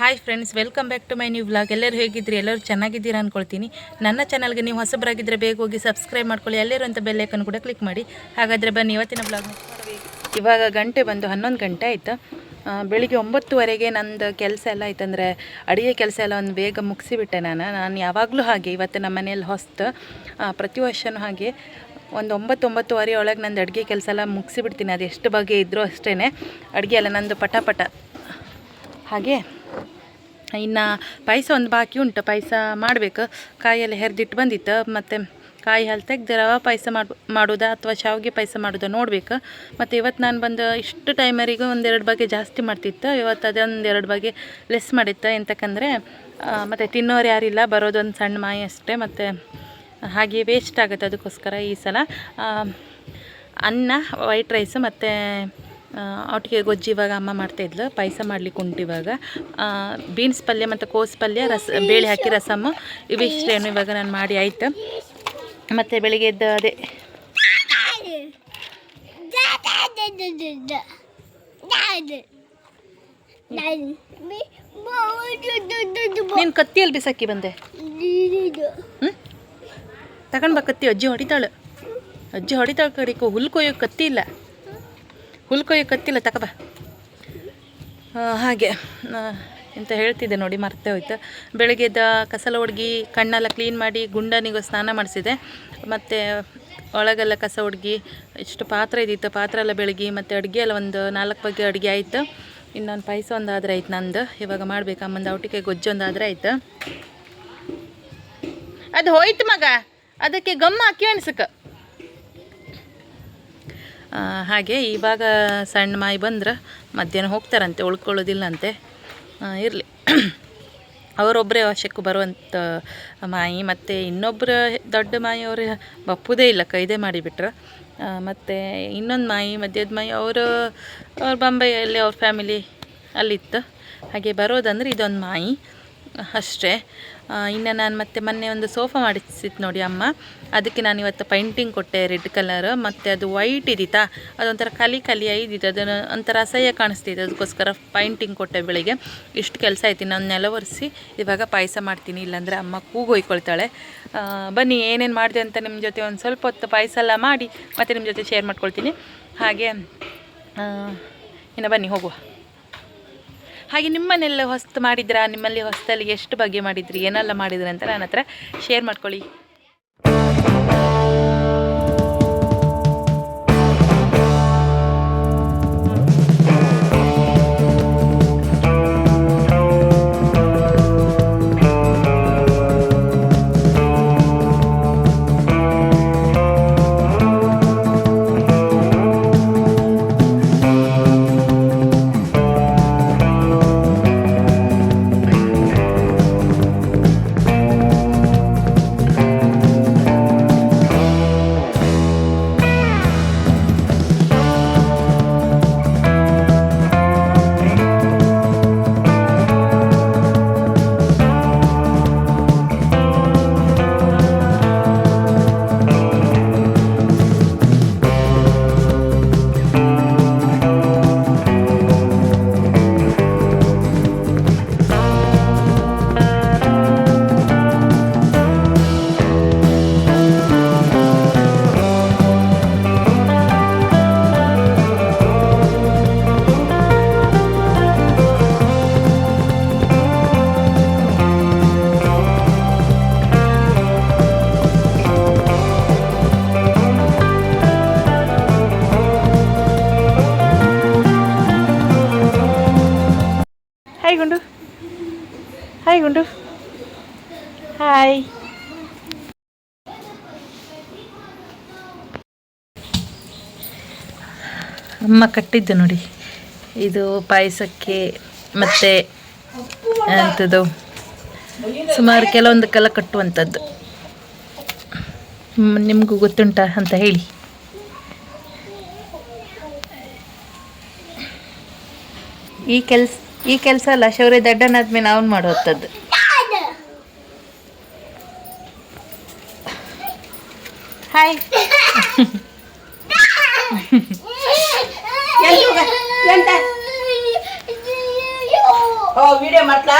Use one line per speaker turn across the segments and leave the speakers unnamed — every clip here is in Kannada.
Hi friends welcome back to my new vlog ಎಲ್ಲರೂ ಹೇಗಿದ್ರಿ ಎಲ್ಲರೂ ಚೆನ್ನಾಗಿದ್ದೀರಾ ಅಂದ್ಕೊಳ್ತೀನಿ ನನ್ನ ಚಾನಲ್ಗೆ ನೀವು ಹೊಸಬರಾಗಿದ್ದರೆ ಬೇಗ ಹೋಗಿ ಸಬ್ಸ್ಕ್ರೈಬ್ ಮಾಡ್ಕೊಳ್ಳಿ. ಎಲ್ಲರೂ ಅಂತ ಬೆಲ್ಲೈಕನ್ ಕೂಡ ಕ್ಲಿಕ್ ಮಾಡಿ. ಹಾಗಾದರೆ ಬನ್ನಿ, ಇವತ್ತಿನ ಬ್ಲಾಗ್ ಇವಾಗ ಗಂಟೆ ಬಂದು ಹನ್ನೊಂದು ಗಂಟೆ ಆಯಿತು. ಬೆಳಿಗ್ಗೆ ಒಂಬತ್ತುವರೆಗೆ ನಂದು ಕೆಲಸ ಎಲ್ಲ ಆಯ್ತು ಅಂದರೆ ಅಡುಗೆ ಕೆಲಸ ಎಲ್ಲ ಒಂದು ಬೇಗ ಮುಗಿಸಿಬಿಟ್ಟೆ ನಾನು. ನಾನು ಯಾವಾಗಲೂ ಹಾಗೆ, ಇವತ್ತು ನಮ್ಮ ಮನೆಯಲ್ಲಿ ಹೊಸ್ತು ಪ್ರತಿ ವರ್ಷವೂ ಹಾಗೆ ಒಂದು ಒಂಬತ್ತು ಒಂಬತ್ತುವರೆ ಒಳಗೆ ನಂದು ಅಡುಗೆ ಕೆಲಸ ಎಲ್ಲ ಮುಗಿಸಿಬಿಡ್ತೀನಿ. ಅದು ಎಷ್ಟು ಬಗೆ ಇದ್ದರೂ ಅಷ್ಟೇ ಅಡುಗೆ ಎಲ್ಲ ನಂದು ಪಟ ಪಟ. ಹಾಗೆ ಇನ್ನು ಪಾಯಸ ಒಂದು ಬಾಕಿ ಉಂಟು, ಪಾಯಸ ಮಾಡಬೇಕು. ಕಾಯೆಲ್ಲ ಹೆರ್ದಿಟ್ಟು ಬಂದಿತ್ತು. ಮತ್ತು ಕಾಯಿ ಹಾಲು ತೆಗ್ದು ರವೆ ಪಾಯಸ ಮಾಡು, ಮಾಡೋದಾ ಅಥವಾ ಶಾವಿಗೆ ಪಾಯಸ ಮಾಡೋದಾ ನೋಡಬೇಕು. ಮತ್ತು ಇವತ್ತು ನಾನು ಬಂದು ಇಷ್ಟು ಟೈಮರಿಗೂ ಒಂದೆರಡು ಬಗೆ ಜಾಸ್ತಿ ಮಾಡ್ತಿತ್ತು. ಇವತ್ತು ಅದೊಂದು ಎರಡು ಬಗೆ ಲೆಸ್ ಮಾಡಿತ್ತು. ಎಂತಕ್ಕಂದರೆ ಮತ್ತು ತಿನ್ನೋರು ಯಾರಿಲ್ಲ, ಬರೋದೊಂದು ಸಣ್ಣ ಮಾಯಿ ಅಷ್ಟೇ. ಮತ್ತು ಹಾಗೆ ವೇಸ್ಟ್ ಆಗುತ್ತೆ ಅದಕ್ಕೋಸ್ಕರ ಈ ಸಲ. ಅನ್ನ ವೈಟ್ ರೈಸ್ ಮತ್ತು ಒಟ್ಟಿಗೆ ಗೊಜ್ಜು ಇವಾಗ ಅಮ್ಮ ಮಾಡ್ತಾಯಿದ್ಲು ಪಾಯಸ ಮಾಡ್ಲಿಕ್ಕೆ ಉಂಟು ಇವಾಗ. ಬೀನ್ಸ್ ಪಲ್ಯ ಮತ್ತು ಕೋಸು ಪಲ್ಯ, ರಸ, ಬೇಳೆ ಹಾಕಿ ರಸಮ್ಮು. ಇವಿಷ್ಟೇನು ಇವಾಗ ನಾನು ಮಾಡಿ ಆಯಿತು. ಮತ್ತು ಬೆಳಿಗ್ಗೆ ಎದ್ದು ಅದೇ. ನೀನು ಕತ್ತಿಯಲ್ಲಿ ಬಿಸಾಕಿ ಬಂದೆ. ತಗೊಂಡ್ಬಾ ಕತ್ತಿ, ಅಜ್ಜಿ ಹೊಡಿತಾಳು. ಅಜ್ಜಿ ಹೊಡಿತಾಳು ಕಡಿಕೋ ಹುಲ್ ಕೊಯ್ಯೋ ಕತ್ತಿ ಇಲ್ಲ. ಹುಲ್ ಕೊಯ್ಯ ಕತ್ತಿಲ್ಲ ತಕಬ ಹಾಗೆ. ಅಂತ ಹೇಳ್ತಿದ್ದೆ ನೋಡಿ, ಮರ್ತೆ ಹೋಯ್ತು. ಬೆಳಗ್ಗೆದ ಕಸಲ ಹುಡುಗಿ ಕಣ್ಣೆಲ್ಲ ಕ್ಲೀನ್ ಮಾಡಿ ಗುಂಡನಿಗೂ ಸ್ನಾನ ಮಾಡಿಸಿದೆ ಮತ್ತು ಒಳಗೆಲ್ಲ ಕಸ ಹುಡುಗಿ ಇಷ್ಟು ಪಾತ್ರೆ ಇದ್ದಿತ್ತು. ಪಾತ್ರೆ ಎಲ್ಲ ಬೆಳಗ್ಗೆ ಮತ್ತು ಅಡುಗೆ ಎಲ್ಲ ಒಂದು ನಾಲ್ಕು ಬಗ್ಗೆ ಅಡುಗೆ ಆಯಿತು. ಇನ್ನೊಂದು ಪಾಯಸ ಒಂದು ಆದರೆ ಆಯ್ತು ನಂದು. ಇವಾಗ ಮಾಡಬೇಕು. ಅಮ್ಮಂದು ಔಟಿಕೆ ಗೊಜ್ಜು ಒಂದು ಆದರೆ ಆಯ್ತು. ಅದು ಹೋಯ್ತು ಮಗ. ಅದಕ್ಕೆ ಗಮ್ಮ ಹಾಕಿ ಅನ್ಸಕ್ಕೆ ಹಾಗೆ ಇವಾಗ ಸಣ್ಣ ಮಾಯಿ ಬಂದ್ರೆ ಮಧ್ಯಾಹ್ನ ಹೋಗ್ತಾರಂತೆ, ಉಳ್ಕೊಳ್ಳೋದಿಲ್ಲಂತೆ. ಇರಲಿ. ಅವರೊಬ್ಬರೇ ವಶಕ್ಕೂ ಬರುವಂಥ ಮಾಯಿ, ಮತ್ತು ಇನ್ನೊಬ್ಬರು ದೊಡ್ಡ ಮಾಯಿ ಅವರು ಬಪ್ಪುದೇ ಇಲ್ಲ, ಕೈದೇ ಮಾಡಿಬಿಟ್ರೆ. ಮತ್ತು ಇನ್ನೊಂದು ಮಾಯಿ, ಮಧ್ಯದ ಮಾಯಿ, ಅವರು, ಅವ್ರ ಬಂಬೈಯಲ್ಲಿ ಅವ್ರ ಫ್ಯಾಮಿಲಿ ಅಲ್ಲಿತ್ತು. ಹಾಗೆ ಬರೋದಂದ್ರೆ ಇದೊಂದು ಮಾಯಿ ಅಷ್ಟೇ. ಇನ್ನು ನಾನು ಮತ್ತೆ ಮೊನ್ನೆ ಒಂದು ಸೋಫಾ ಮಾಡಿಸಿತ್ತು ನೋಡಿ ಅಮ್ಮ. ಅದಕ್ಕೆ ನಾನು ಇವತ್ತು ಪೈಂಟಿಂಗ್ ಕೊಟ್ಟೆ ರೆಡ್ ಕಲರ್ ಮತ್ತು ಅದು ವೈಟ್ ಇದ್ದಿತ್ತಾ ಅದೊಂಥರ ಕಲಿ ಕಲಿ ಇದ್ದಿತ್ತು ಅದನ್ನು ಒಂಥರ ಅಸಹ್ಯ ಕಾಣಿಸ್ತಿತ್ತು. ಅದಕ್ಕೋಸ್ಕರ ಪೈಂಟಿಂಗ್ ಕೊಟ್ಟೆ ಬೆಳಿಗ್ಗೆ. ಇಷ್ಟು ಕೆಲಸ ಐತಿ ನಾನು ನೆಲ ಒರೆಸಿ ಇವಾಗ ಪಾಯಸ ಮಾಡ್ತೀನಿ, ಇಲ್ಲಾಂದರೆ ಅಮ್ಮ ಕೂಗು ಹೊಯ್ಕೊಳ್ತಾಳೆ ಬನ್ನಿ, ಏನೇನು ಮಾಡಿದೆ ಅಂತ ನಿಮ್ಮ ಜೊತೆ ಒಂದು ಸ್ವಲ್ಪ ಹೊತ್ತು ಪಾಯಸ ಎಲ್ಲ ಮಾಡಿ ಮತ್ತು ನಿಮ್ಮ ಜೊತೆ ಶೇರ್ ಮಾಡ್ಕೊಳ್ತೀನಿ. ಹಾಗೆ ಇನ್ನು ಬನ್ನಿ, ಹೋಗುವ. ಹಾಗೆ ನಿಮ್ಮನೆಲ್ಲ ಹೊಸ್ತು ಮಾಡಿದ್ರಾ? ನಿಮ್ಮಲ್ಲಿ ಹೊಸ್ತಲ್ಲಿ ಎಷ್ಟು ಬಗೆ ಮಾಡಿದ್ರಿ? ಏನೆಲ್ಲ ಮಾಡಿದ್ರಿ ಅಂತ ನನ್ನ ಹತ್ರ ಶೇರ್ ಮಾಡ್ಕೊಳ್ಳಿ. ಹಾಯ್ ಗುಂಡು ಹಾಯ್ ಗುಂಡು ಹಾಯ್ ಅಮ್ಮ ಕಟ್ಟಿದ್ದು ನೋಡಿ. ಇದು ಪಾಯಸಕ್ಕೆ ಮತ್ತೆ ಅಂಥದ್ದು ಸುಮಾರು ಕೆಲವೊಂದಕ್ಕೆಲ್ಲ ಕಟ್ಟುವಂಥದ್ದು. ನಿಮಗೂ ಗೊತ್ತುಂಟಾ ಅಂತ ಹೇಳಿ. ಈ ಕೆಲ್ಸ ಈ ಕೆಲಸ ಅಲ್ಲ ಶೌರ್ಯ ದಡ್ಡನಾದ್ಮೇಲೆ ಅವ್ನು ಮಾಡುವಂಥದ್ದು ಹಾಯ್
ಓ ವಿಡಿಯೋ ಮಾಡ್ತಾ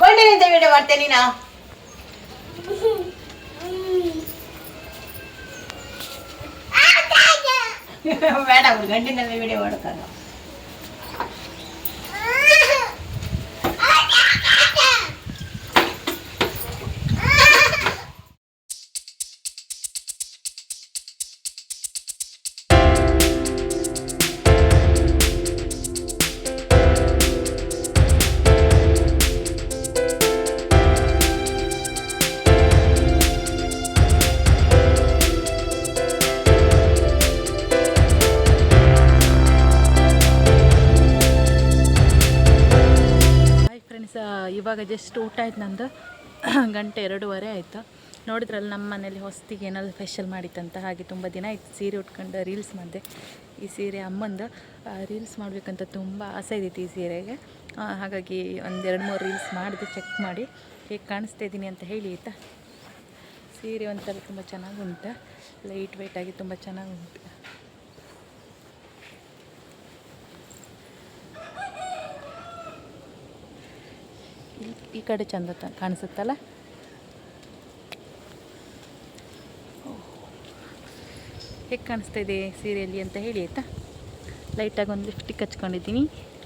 ಗಂಡಿನಿಂದ ವಿಡಿಯೋ ಮಾಡ್ತೇನೆ ನೀನು? ಬೇಡ ಅವ್ರು ಗಂಡಿನಲ್ಲಿ ವಿಡಿಯೋ ಮಾಡ್ತಾರ.
ಇವಾಗ ಜಸ್ಟ್ ಊಟ ಆಯ್ತು ನಂದು. ಗಂಟೆ ಎರಡೂವರೆ ಆಯಿತು. ನೋಡಿದ್ರಲ್ಲ ನಮ್ಮ ಮನೇಲಿ ಹೊಸ್ತಿಗೆ ಏನಾದರೂ ಸ್ಪೆಷಲ್ ಮಾಡಿತ್ತಂತ, ಹಾಗೆ ತುಂಬ ದಿನ ಆಯ್ತು ಸೀರೆ ಉಟ್ಕೊಂಡು ರೀಲ್ಸ್ ಮಾಡಿದೆ. ಈ ಸೀರೆ ಅಮ್ಮಂದು. ರೀಲ್ಸ್ ಮಾಡಬೇಕಂತ ತುಂಬ ಆಸೆ ಇದ್ದಿತ್ತು ಈ ಸೀರೆಗೆ. ಹಾಗಾಗಿ ಒಂದೆರಡು ಮೂರು ರೀಲ್ಸ್ ಮಾಡಿದೆ ಚೆಕ್ ಮಾಡಿ. ಹೇಗೆ ಕಾಣಿಸ್ತಾ ಇದ್ದೀನಿ ಅಂತ ಹೇಳಿ, ಆಯಿತಾ? ಸೀರೆ ಒಂಥರ ತುಂಬ ಚೆನ್ನಾಗುಂಟು ಲೈಟ್ ವೆಯ್ಟಾಗಿ ತುಂಬ ಚೆನ್ನಾಗುಂಟು ಈ- ಈ ಕಡೆ ಚಂದ ಕಾಣಿಸುತ್ತಲ್ಲ? ಹೇಗೆ ಕಾಣಿಸ್ತಾ ಇದೆ ಸೀರೆಯಲ್ಲಿ ಅಂತ ಹೇಳಿ ಆಯಿತಾ? ಲೈಟಾಗಿ ಒಂದು ಲಿಫ್ಟಿಕ್ ಹಚ್ಕೊಂಡಿದ್ದೀನಿ.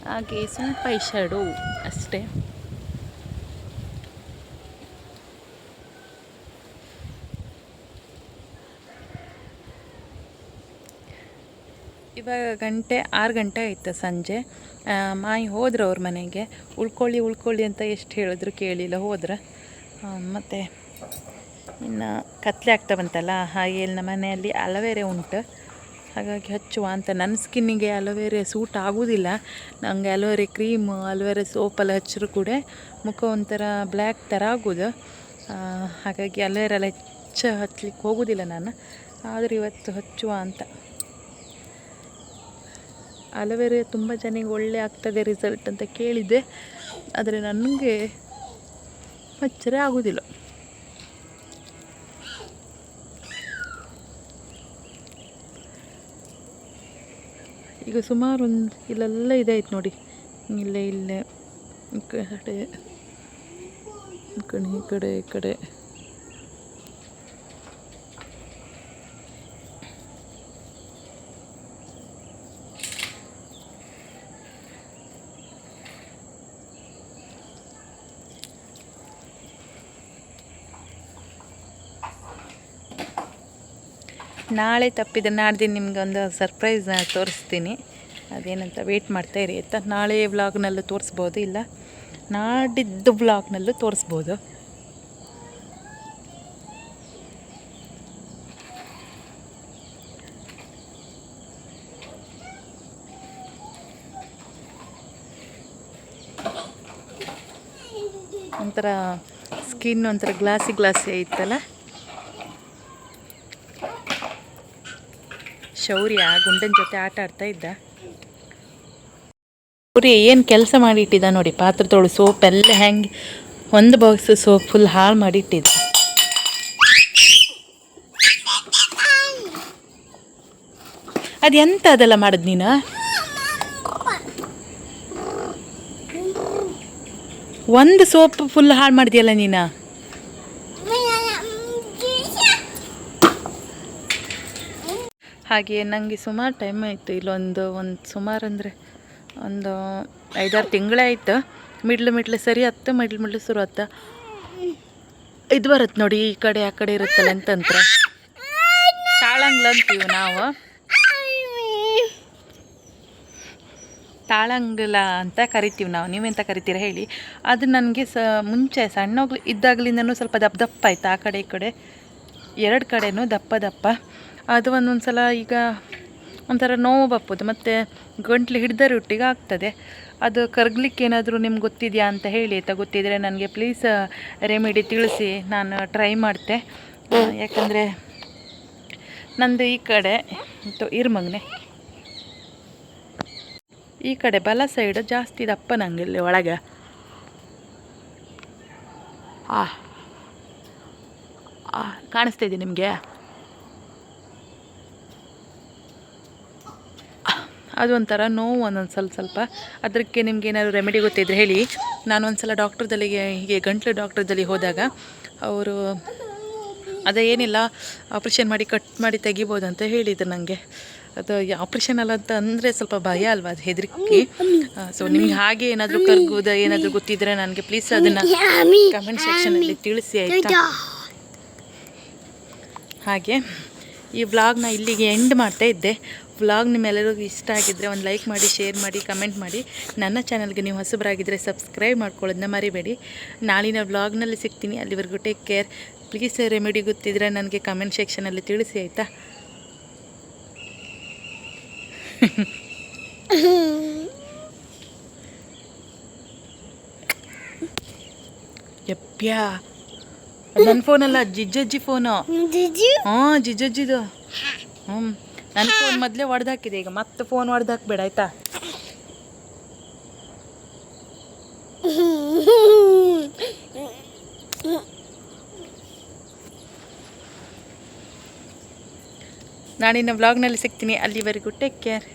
ಹಾಗೆ ಸ್ವಲ್ಪ ಐ ಶ್ಯಾಡೋ ಅಷ್ಟೇ. ಇವಾಗ ಗಂಟೆ, ಆರು ಗಂಟೆ ಆಯಿತು ಸಂಜೆ. ಮಾಯಿ ಹೋದ್ರು ಅವ್ರ ಮನೆಗೆ. ಉಳ್ಕೊಳ್ಳಿ ಉಳ್ಕೊಳ್ಳಿ ಅಂತ ಎಷ್ಟು ಹೇಳಿದ್ರು ಕೇಳಿಲ್ಲ, ಹೋದ್ರೆ. ಮತ್ತು ಇನ್ನು ಕತ್ಲೆ ಆಗ್ತಾ ಬಂತಲ್ಲ, ಹಾಗೆ ಇಲ್ಲಿ ನಮ್ಮ ಮನೆಯಲ್ಲಿ ಅಲವೇರೆ ಉಂಟು. ಹಾಗಾಗಿ ಹಚ್ಚುವ ಅಂತ ನನ್ನ ಸ್ಕಿನ್ನಿಗೆ ಅಲೋವೆರೆ ಸೂಟ್ ಆಗೋದಿಲ್ಲ. ನನಗೆ ಅಲೋವೆರೆ ಕ್ರೀಮ್, ಅಲೋವೆರೆ ಸೋಪೆಲ್ಲ ಹಚ್ಚಿದ್ರು ಕೂಡ ಮುಖ ಒಂಥರ ಬ್ಲ್ಯಾಕ್ ಥರ ಆಗೋದು. ಹಾಗಾಗಿ ಅಲೋವೆರೆಲ್ಲ ಹೆಚ್ಚು ಹಚ್ಲಿಕ್ಕೆ ಹೋಗೋದಿಲ್ಲ ನಾನು. ಆದರೂ ಇವತ್ತು ಹಚ್ಚುವ ಅಂತ. ಅಲೋವೆರೆ ತುಂಬ ಜನಕ್ಕೆ ಒಳ್ಳೆ ಆಗ್ತದೆ ರಿಸಲ್ಟ್ ಅಂತ ಕೇಳಿದೆ ಆದರೆ ನನಗೆ ಮಚ್ಚರ ಆಗೋದಿಲ್ಲ. ಈಗ ಸುಮಾರು ಒಂದು ಇಲ್ಲೆಲ್ಲ ಇದಾಯ್ತು ನೋಡಿ. ಇಲ್ಲೇ ಇಲ್ಲೇ, ಈ ಕಡೆ ಈ ಕಡೆ ಈ ಕಡೆ. ನಾಳೆ ತಪ್ಪಿದ್ರೆ ನಾಡ್ದಿನ ನಿಮ್ಗೆ ಒಂದು ಸರ್ಪ್ರೈಸ್ ತೋರಿಸ್ತೀನಿ. ಅದೇನಂತ ವೆಯ್ಟ್ ಮಾಡ್ತಾ ಇರಿ, ಆಯಿತಾ? ನಾಳೆ ವ್ಲಾಗ್ನಲ್ಲೂ ತೋರಿಸ್ಬೋದು, ಇಲ್ಲ? ನಾಡಿದ್ದು ವ್ಲಾಗ್ನಲ್ಲೂ ತೋರಿಸ್ಬೋದು. ಒಂಥರ ಸ್ಕಿನ್ ಒಂಥರ ಗ್ಲಾಸಿ ಗ್ಲಾಸಿ ಐತಲ್ಲ? ಶೌರ್ಯ, ಗುಂಡನ ಜೊತೆ ಆಟ ಆಡ್ತಾ ಇದ್ದ. ಶೌರ್ಯ ಏನು ಕೆಲಸ ಮಾಡಿಟ್ಟಿದ್ದ ನೋಡಿ ಪಾತ್ರೆ ತೊಳು ಸೋಪ್ ಎಲ್ಲ ಹೆಂಗೆ ಒಂದು ಬಾಕ್ಸ್ ಸೋಪ್ ಫುಲ್ ಹಾಳು ಮಾಡಿಟ್ಟಿದ್ದ. ಅದು ಎಂತ ಅದೆಲ್ಲ ಮಾಡೋದು ನೀನು? ಒಂದು ಸೋಪ್ ಫುಲ್ ಹಾಳು ಮಾಡಿದ್ಯಲ್ಲ ನೀನು? ಹಾಗೆ ನನಗೆ ಸುಮಾರು ಟೈಮ್ ಆಯಿತು ಇಲ್ಲೊಂದು ಒಂದು ಸುಮಾರು ಅಂದರೆ ಒಂದು ಐದಾರು ತಿಂಗಳಾಯಿತು ಮಿಡ್ಲು ಮಿಡ್ಲು ಸರಿ ಹತ್ತು ಮಿಡ್ಲು ಮಿಡ್ಲು ಶುರು ಹತ್ತ ಇದು ಬರುತ್ತೆ ನೋಡಿ ಈ ಕಡೆ ಆ ಕಡೆ ಇರುತ್ತಲ್ಲ ಅಂತಂತ್ರ ತಾಳಂಗ್ಲ ಅಂತೀವಿ ನಾವು. ತಾಳಂಗ್ಲ ಅಂತ ಕರಿತೀವಿ ನಾವು. ನೀವೆಂತ ಕರಿತೀರ ಹೇಳಿ. ಅದು ನನಗೆ ಸ ಮುಂಚೆ ಸಣ್ಣ ಇದ್ದಾಗಲಿಂದನೂ ಸ್ವಲ್ಪ ದಪ್ಪ ದಪ್ಪ ಆಯ್ತು. ಆ ಕಡೆ ಈ ಕಡೆ ಎರಡು ಕಡೆನೂ ದಪ್ಪ ದಪ್ಪ. ಅದು ಒಂದೊಂದು ಸಲ ಈಗ ಒಂಥರ ನೋವು ಬಪ್ಪುದು, ಮತ್ತು ಗಂಟ್ಲು ಹಿಡ್ದರೆ ಒಟ್ಟಿಗೆ ಆಗ್ತದೆ. ಅದು ಕರ್ಗ್ಲಿಕ್ಕೆ ಏನಾದರೂ ನಿಮ್ಗೆ ಗೊತ್ತಿದೆಯಾ ಅಂತ ಹೇಳಿ, ಆಯ್ತಾ? ಗೊತ್ತಿದ್ದರೆ ನನಗೆ ಪ್ಲೀಸ್ ರೆಮಿಡಿ ತಿಳಿಸಿ, ನಾನು ಟ್ರೈ ಮಾಡ್ತೆ. ಯಾಕಂದರೆ ನಂದು ಈ ಕಡೆ ಇರ್ಮಗ್ನೆ ಇರು ಈ ಕಡೆ ಬಲ ಸೈಡ್ ಜಾಸ್ತಿ ದಪ್ಪ ನಂಗೆ ಇಲ್ಲಿ ಒಳಗೆ. ಕಾಣಿಸ್ತಾ ಇದೆ ನಿಮಗೆ? ಅದು ಒಂಥರ ನೋವು ಒಂದೊಂದು ಸ್ವಲ್ಪ ಸ್ವಲ್ಪ. ಅದಕ್ಕೆ ನಿಮ್ಗೆ ಏನಾದ್ರು ರೆಮಿಡಿ ಗೊತ್ತಿದ್ರೆ ಹೇಳಿ. ನಾನು ಒಂದು ಸಲ ಡಾಕ್ಟ್ರದಲ್ಲಿಗೆ ಹೀಗೆ ಗಂಟ್ಲು ಡಾಕ್ಟ್ರದಲ್ಲಿ ಹೋದಾಗ ಅವರು ಅದೇ ಏನಿಲ್ಲ ಆಪ್ರೇಷನ್ ಮಾಡಿ ಕಟ್ ಮಾಡಿ ತೆಗಿಬೋದು ಅಂತ ಹೇಳಿದ್ರು ನನಗೆ ಅದು ಆಪ್ರೇಷನ್ ಅಲ್ಲ ಅಂತ ಅಂದರೆ ಸ್ವಲ್ಪ ಭಯ ಅಲ್ವಾ ಅದು ಹೆದರಿಕೆ? ಸೊ ನಿಮ್ಗೆ ಹಾಗೆ ಏನಾದರೂ ಕರ್ಗೋದ, ಏನಾದರೂ ಗೊತ್ತಿದ್ರೆ ನನಗೆ ಪ್ಲೀಸ್ ಅದನ್ನು ಕಮೆಂಟ್ ಸೆಕ್ಷನಲ್ಲಿ ತಿಳಿಸಿ, ಆಯಿತಾ? ಹಾಗೆ ಈ ಬ್ಲಾಗ್ನ ಇಲ್ಲಿಗೆ ಎಂಡ್ ಮಾಡ್ತಾ ಇದ್ದೆ. ವ್ಲಾಗ್ ನಿಮ್ಮೆಲ್ಲರಿಗೂ ಇಷ್ಟ ಆಗಿದ್ದರೆ ಒಂದು ಲೈಕ್ ಮಾಡಿ ಶೇರ್ ಮಾಡಿ ಕಮೆಂಟ್ ಮಾಡಿ. ನನ್ನ ಚಾನಲ್ಗೆ ನೀವು ಹೊಸಬರಾಗಿದ್ದರೆ ಸಬ್ಸ್ಕ್ರೈಬ್ ಮಾಡ್ಕೊಳ್ಳೋದನ್ನ ಮರಿಬೇಡಿ. ನಾಳಿನ ವ್ಲಾಗ್ನಲ್ಲಿ ಸಿಗ್ತೀನಿ. ಅಲ್ಲಿವರೆಗೂ ಟೇಕ್ ಕೇರ್ ಪ್ಲೀಸ್ ರೆಮಿಡಿ ಗೊತ್ತಿದ್ರೆ ನನಗೆ ಕಮೆಂಟ್ ಸೆಕ್ಷನಲ್ಲಿ ತಿಳಿಸಿ ಆಯಿತಾ? ಯಪ್ಪ್ಯಾ. ನನ್ನ ಫೋನಲ್ಲ ಜಿಜ್ಜಜ್ಜಿ ಫೋನು ಹಾಂ ಜಿಜ್ಜಜ್ಜಿದು. ಹ್ಞೂ ನನ್ನ ಫೋನ್ ಮೊದಲೇ ಹಾಕಿದೆ ಈಗ ಮತ್ತೆ ಫೋನ್ ಹೊಡೆದಾಕ್ಬೇಡ ಆಯ್ತಾ? ನಾನಿನ್ನ ವ್ಲಾಗ್ನಲ್ಲಿ ಸಿಗ್ತೀನಿ. ಅಲ್ಲಿವರೆಗೂ ಟೇಕ್ ಕೇರ್